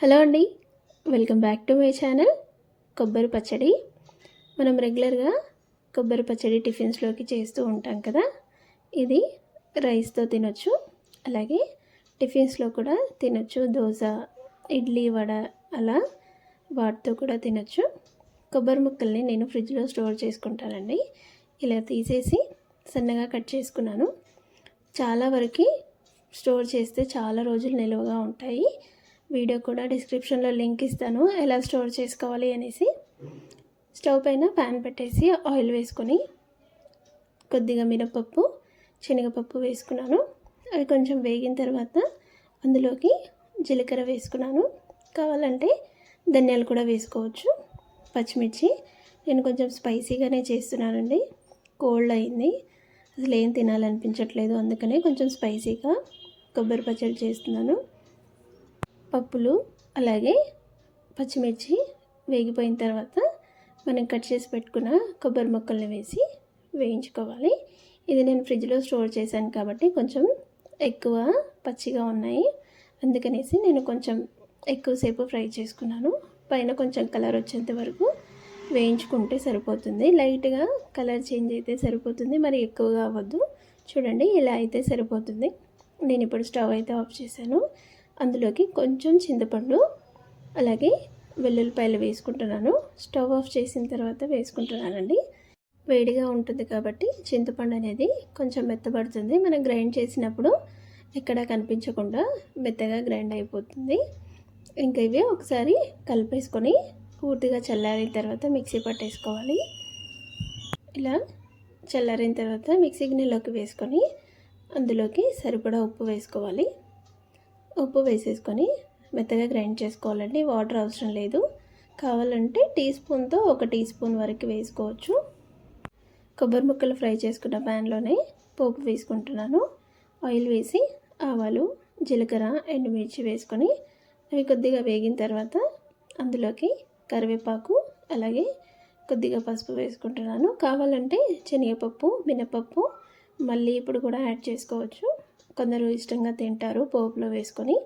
Hello అండి welcome back to my channel కొబ్బరి పచ్చడి. మనం రెగ్యులర్గా కొబ్బరి పచ్చడి టిఫిన్స్లోకి చేస్తూ ఉంటాం కదా ఇది రైస్తో తినొచ్చు అలాగే టిఫిన్స్లో కూడా తినొచ్చు దోశ ఇడ్లీ వడ అలా వాటితో కూడా తినొచ్చు. కొబ్బరి ముక్కల్ని నేను ఫ్రిడ్జ్లో స్టోర్ చేసుకుంటానండి. ఇలా తీసేసి సన్నగా కట్ చేసుకున్నాను. చాలా వరకు స్టోర్ చేస్తే చాలా రోజులు నిలువగా ఉంటాయి. వీడియో కూడా డిస్క్రిప్షన్లో లింక్ ఇస్తాను. ఎలా స్టోర్ చేసుకోవాలి అనేసి స్టవ్ పైన ప్యాన్ పెట్టేసి ఆయిల్ వేసుకొని కొద్దిగా మినపప్పు శనగపప్పు వేసుకున్నాను. అవి కొంచెం వేగిన తర్వాత అందులోకి జీలకర్ర వేసుకున్నాను. కావాలంటే ధనియాలు కూడా వేసుకోవచ్చు. పచ్చిమిర్చి. నేను కొంచెం స్పైసీగానే చేస్తున్నానండి. కోల్డ్ అయింది. అసలు ఏం తినాలనిపించట్లేదు. అందుకనే కొంచెం స్పైసీగా కొబ్బరి పచ్చడి చేస్తున్నాను. పప్పులు అలాగే పచ్చిమిర్చి వేగిపోయిన తర్వాత మనం కట్ చేసి పెట్టుకున్న కొబ్బరి ముక్కల్ని వేసి వేయించుకోవాలి. ఇది నేను ఫ్రిడ్జ్లో స్టోర్ చేశాను కాబట్టి కొంచెం ఎక్కువ పచ్చిగా ఉన్నాయి. అందుకనేసి నేను కొంచెం ఎక్కువసేపు ఫ్రై చేసుకున్నాను. పైన కొంచెం కలర్ వచ్చేంత వరకు వేయించుకుంటే సరిపోతుంది. లైట్గా కలర్ చేంజ్ అయితే సరిపోతుంది. మరి ఎక్కువగా అవ్వద్దు. చూడండి ఇలా అయితే సరిపోతుంది. నేను ఇప్పుడు స్టవ్ అయితే ఆఫ్ చేశాను. అందులోకి కొంచెం చింతపండు అలాగే వెల్లుల్లిపాయలు వేసుకుంటున్నాను. స్టవ్ ఆఫ్ చేసిన తర్వాత వేసుకుంటున్నానండి. వేడిగా ఉంటుంది కాబట్టి చింతపండు అనేది కొంచెం మెత్తబడుతుంది. మనం గ్రైండ్ చేసినప్పుడు ఎక్కడ కనిపించకుండా మెత్తగా గ్రైండ్ అయిపోతుంది. ఇంకా ఇవి ఒకసారి కలిపేసుకొని పూర్తిగా చల్లారిన తర్వాత మిక్సీ పట్టేసుకోవాలి. ఇలా చల్లారిన తర్వాత మిక్సీ గిన్నెలోకి వేసుకొని అందులోకి సరిపడా ఉప్పు వేసుకోవాలి. ఉప్పు వేసేసుకొని మెత్తగా గ్రైండ్ చేసుకోవాలండి. వాటర్ అవసరం లేదు. కావాలంటే టీ స్పూన్తో ఒక టీ స్పూన్ వరకు వేసుకోవచ్చు. కొబ్బరి ముక్కలు ఫ్రై చేసుకున్న ప్యాన్లోనే పోపు వేసుకుంటున్నాను. ఆయిల్ వేసి ఆవాలు జీలకర్ర ఎండుమిర్చి వేసుకొని అవి కొద్దిగా వేగిన తర్వాత అందులోకి కరివేపాకు అలాగే కొద్దిగా పసుపు వేసుకుంటున్నాను. కావాలంటే శనగపప్పు మినపప్పు మళ్ళీ ఇప్పుడు కూడా యాడ్ చేసుకోవచ్చు. కొందరు ఇష్టంగా తింటారు పోపులో వేసుకొని.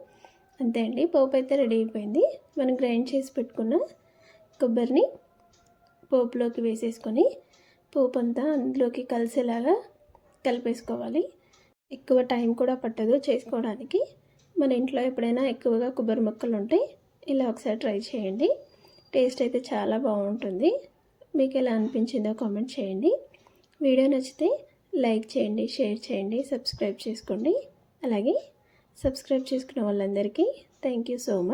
అంతే అండి పోపు అయితే రెడీ అయిపోయింది. మనం గ్రైండ్ చేసి పెట్టుకున్న కొబ్బరిని పోపులోకి వేసేసుకొని పోపు అంతా అందులోకి కలిసేలాగా కలిపేసుకోవాలి. ఎక్కువ టైం కూడా పట్టదు చేసుకోవడానికి. మన ఇంట్లో ఎప్పుడైనా ఎక్కువగా కొబ్బరి మొక్కలు ఉంటాయి ఇలా ఒకసారి ట్రై చేయండి. టేస్ట్ అయితే చాలా బాగుంటుంది. మీకు ఎలా అనిపించిందో కామెంట్ చేయండి. వీడియో నచ్చితే లైక్ చేయండి షేర్ చేయండి సబ్స్క్రైబ్ చేసుకోండి. అలాగే సబ్స్క్రైబ్ చేసుకున్న వాళ్ళందరికీ థ్యాంక్ యూ సో మచ్